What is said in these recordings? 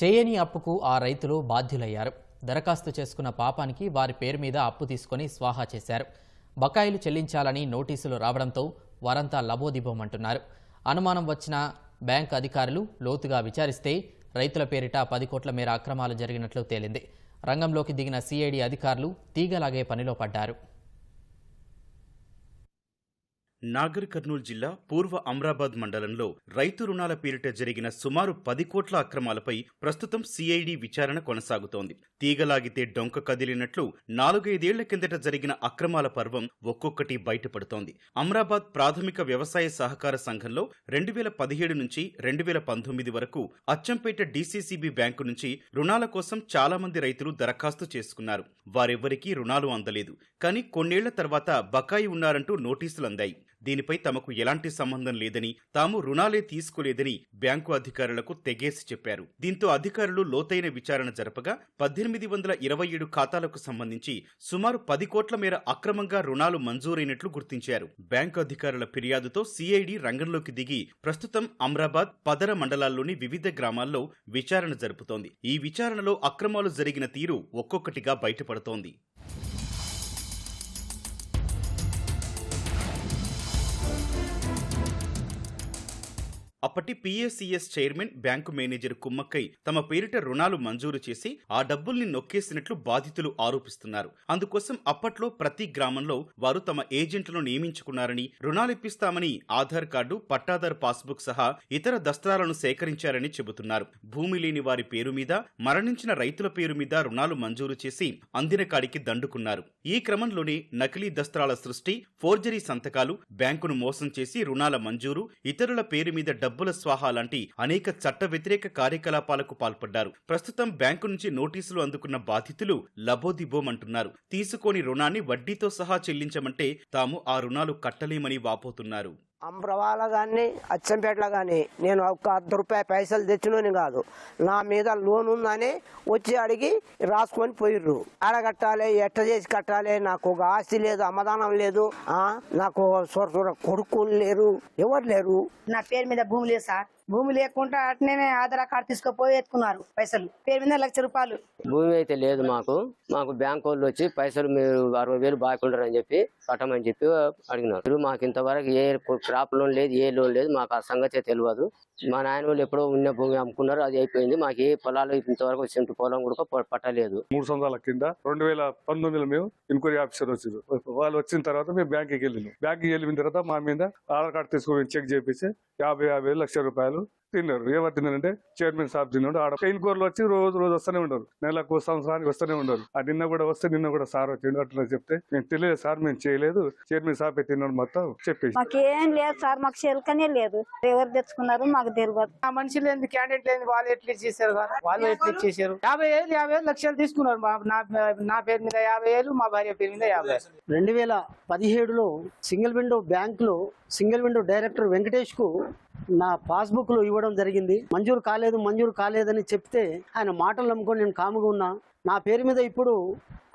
చేయని అప్పుకు ఆ రైతులు బాధ్యులయ్యారు. దరఖాస్తు చేసుకున్న పాపానికి వారి పేరు మీద అప్పు తీసుకొని స్వాహా చేశారు. బకాయిలు చెల్లించాలని నోటీసులు రావడంతో వారంతా లబోదిబోమంటున్నారు. అనుమానం వచ్చిన బ్యాంక్ అధికారులు లోతుగా విచారిస్తే రైతుల పేరిట పది కోట్ల మేర అక్రమాలు జరిగినట్లు తేలింది. రంగంలోకి దిగిన సిఐడి అధికారులు తీగలాగే పనిలో పడ్డారు. నాగర్ కర్నూలు జిల్లా పూర్వ అమ్రాబాద్ మండలంలో రైతు రుణాల పేరిట జరిగిన సుమారు పది కోట్ల అక్రమాలపై ప్రస్తుతం సిఐడి విచారణ కొనసాగుతోంది. తీగలాగితే డొంక కదిలినట్లు నాలుగైదేళ్ళ కిందట జరిగిన అక్రమాల పర్వం ఒక్కొక్కటి బయటపడుతోంది. అమ్రాబాద్ ప్రాథమిక వ్యవసాయ సహకార సంఘంలో రెండు వేల పదిహేడు నుంచి రెండు వేల పంతొమ్మిది వరకు అచ్చంపేట డీసీసీబీ బ్యాంకు నుంచి రుణాల కోసం చాలా మంది రైతులు దరఖాస్తు చేసుకున్నారు. వారెవ్వరికీ రుణాలు అందలేదు. కానీ కొన్నేళ్ళ తర్వాత బకాయి ఉన్నారంటూ నోటీసులు అందాయి. దీనిపై తమకు ఎలాంటి సంబంధం లేదని తాము రుణాలే తీసుకోలేదని బ్యాంకు అధికారులకు తెగేసి చెప్పారు. దీంతో అధికారులు లోతైన విచారణ జరపగా పద్దెనిమిది వందల ఇరవై ఏడు ఖాతాలకు సంబంధించి సుమారు పది కోట్ల మేర అక్రమంగా రుణాలు మంజూరైనట్లు గుర్తించారు. బ్యాంకు అధికారుల ఫిర్యాదుతో సిఐడి రంగంలోకి దిగి ప్రస్తుతం అమ్రాబాద్ పదర మండలాల్లోని వివిధ గ్రామాల్లో విచారణ జరుపుతోంది. ఈ విచారణలో అక్రమాలు జరిగిన తీరు ఒక్కొక్కటిగా బయటపడుతోంది. అప్పటి పిఏసిఎస్ చైర్మన్ బ్యాంకు మేనేజర్ కుమ్మక్కై తమ పేరిట రుణాలు మంజూరు చేసి ఆ డబ్బుల్ని నొక్కేసినట్లు బాధితులు ఆరోపిస్తున్నారు. అందుకోసం అప్పట్లో ప్రతి గ్రామంలో వారు తమ ఏజెంట్లను నియమించుకున్నారని రుణాలిప్పిస్తామని ఆధార్ కార్డు పట్టాదార్ పాస్బుక్ సహా ఇతర దస్త్రాలను సేకరించారని చెబుతున్నారు. భూమి లేని వారి పేరు మీద మరణించిన రైతుల పేరు మీద రుణాలు మంజూరు చేసి అందిన కాడికి దండుకున్నారు. ఈ క్రమంలోనే నకిలీ దస్త్రాల సృష్టి ఫోర్జరీ సంతకాలు బ్యాంకును మోసం చేసి రుణాల మంజూరు ఇతరుల పేరు మీద డబ్బుల స్వాహా లాంటి అనేక చట్ట వ్యతిరేక కార్యకలాపాలకు పాల్పడ్డారు. ప్రస్తుతం బ్యాంకు నుంచి నోటీసులు అందుకున్న బాధితులు లబోదిబోమంటున్నారు. తీసుకోని రుణాన్ని వడ్డీతో సహా చెల్లించమంటే తాము ఆ రుణాలు కట్టలేమని వాపోతున్నారు. అమ్రవాల కానీ అచ్చంపేటలో కానీ నేను ఒక్క అర్ధ రూపాయి పైసలు తెచ్చినోని కాదు. నా మీద లోన్ ఉందని వచ్చి అడిగి రాసుకొని పోయిర్రు. ఆడ కట్టాలి ఎట్ట చేసి కట్టాలి నాకు ఒక ఆస్తి లేదు అమ్మదానం లేదు నాకు సొర సొర కొడుకులు లేరు ఎవరు లేరు? నా పేరు మీద భూమి లేదు సార్. భూమి లేకుండా అట్నే ఆధార్ కార్డు తీసుకుపోయి ఎత్తుకున్నారు పైసలు. పేరు మీద లక్ష రూపాయలు. భూమి అయితే లేదు మాకు. మాకు బ్యాంక్ వాళ్ళు వచ్చి పైసలు మీరు అరవై వేలు బాగుంటారని చెప్పి కట్టమని చెప్పి అడిగినారు. మాకు ఇంతవరకు ఏ క్రాప్ లోన్ లేదు ఏ లోన్ లేదు మాకు ఆ సంగతి తెలియదు. మా నాయన వాళ్ళు ఎప్పుడో ఉన్న భూమి అమ్ముకున్నారు అది అయిపోయింది. మాకు ఏ పొలాలు ఇంతవరకు సెంటు పొలం కూడా పట్టలేదు. మూడు సంవత్సరాల కింద రెండు వేల పంతొమ్మిదిలో మేము ఇన్క్వైరీ ఆఫీసర్ వచ్చారు. వాళ్ళు వచ్చిన తర్వాత మేము బ్యాంక్కి వెళ్ళినాం. బ్యాంక్కి వెళ్ళిన తర్వాత మా మీద ఆధార్ కార్డు తీసుకొని చెక్ చేపించి యాభై యాభై లక్షల రూపాయలు తిన్నారు. ఎవరు తిన్నారంటే చైర్మన్ సాబ్ తిన్నాడు. ఆడ ఇన్క్వైరీలు వచ్చి రోజు రోజు వస్తూనే ఉండరు. నెలకు సంవత్సరానికి వస్తూనే ఉండరు. ఆ నిన్న కూడా వస్తే నిన్న కూడా సార్ వచ్చిండు. అట్లా చెప్తే మేము తెలియదు సార్ మేము చేయలేదు. చైర్మన్ సాబ్ తిన్నాడు మొత్తం చెప్పేసి. మాకేం లేదు సార్ మాకు చెలకనే లేదు. ఎవరు తెచ్చుకున్నారు మాకు తెలియదు ఆ మనిషి లేని క్యాండిడేట్ లేని వాళ్ళు ఎట్లా చేశారు వాళ్ళు ఎట్లా చేశారు యాభై ఏళ్ళు యాభై ఏళ్ళు లక్షలు తీసుకున్నారు. మా- నా నా పేరు మీద యాభై ఏళ్ళు మా భార్య పేరు మీద యాభై రెండు వేల పదిహేడులో సింగిల్ విండో బ్యాంకులో సింగిల్ విండో డైరెక్టర్ వెంకటేష్కు నా పాస్బుక్లో ఇవ్వడం జరిగింది. మంజూరు కాలేదు మంజూరు కాలేదని చెప్తే ఆయన మాటలు నమ్ముకొని నేను కాముగా ఉన్నా. నా పేరు మీద ఇప్పుడు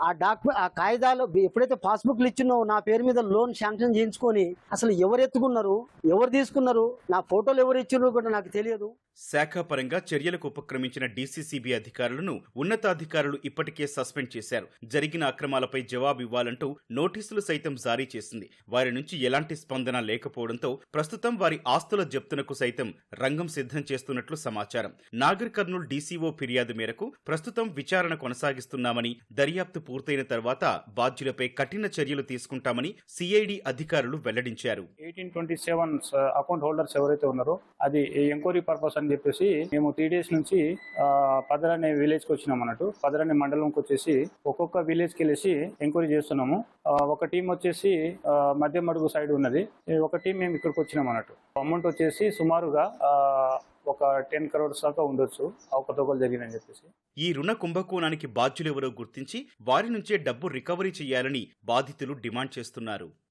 ఆ డాక్యుమెంట్ ఆ కాగితాలు ఎప్పుడైతే పాస్బుక్లు ఇచ్చినో నా పేరు మీద లోన్ శాంక్షన్ చేయించుకొని అసలు ఎవరు ఎత్తుకున్నారు? ఎవరు తీసుకున్నారు? నా ఫోటోలు ఎవరు ఇచ్చినారో కూడా నాకు తెలియదు. శాఖాపరంగా చర్యలకు ఉపక్రమించిన డీసీసీబీ అధికారులను ఉన్నతాధికారులు ఇప్పటికే సస్పెండ్ చేశారు. జరిగిన అక్రమాలపై జవాబు ఇవ్వాలంటూ నోటీసులు సైతం జారీ చేసింది. వారి నుంచి ఎలాంటి స్పందన లేకపోవడంతో ప్రస్తుతం వారి ఆస్తుల జప్తునకు సైతం రంగం సిద్ధం చేస్తున్నట్లు సమాచారం. నాగర్ కర్నూలు డీసీఓ ఫిర్యాదు మేరకు ప్రస్తుతం విచారణ కొనసాగిస్తున్నామని దర్యాప్తు పూర్తయిన తర్వాత బాధ్యులపై కఠిన చర్యలు తీసుకుంటామని సిఐడి అధికారులు వెల్లడించారు. Eighteen twenty seven account holders ఎవరైతే ఉన్నారో అది ఎంక్వైరీ పర్పస్ అని చెప్పేసి మేము త్రీ డేస్ నుంచి ఆ, అనే విలేజ్కి వచ్చినాం అన్నట్టు. పదర్ అనే మండలంకి వచ్చేసి ఒక్కొక్క విలేజ్కి వెళ్ళేసి ఎంక్వైరీ చేస్తున్నాము. ఒక టీం వచ్చేసి మధ్య మడుగు సైడ్ ఉన్నది. ఒక టీం మేము ఇక్కడికి వచ్చినాం అన్నట్టు. అమౌంట్ వచ్చేసి సుమారుగా ఆ, ఒక టెన్ క్రోర్స్ దాకా ఉండొచ్చు. అవకతవకలు జరిగిందని చెప్పేసి. ఈ రుణ కుంభకోణానికి బాధ్యులెవరో గుర్తించి వారి నుంచే డబ్బు రికవరీ చేయాలని బాధితులు డిమాండ్ చేస్తున్నారు.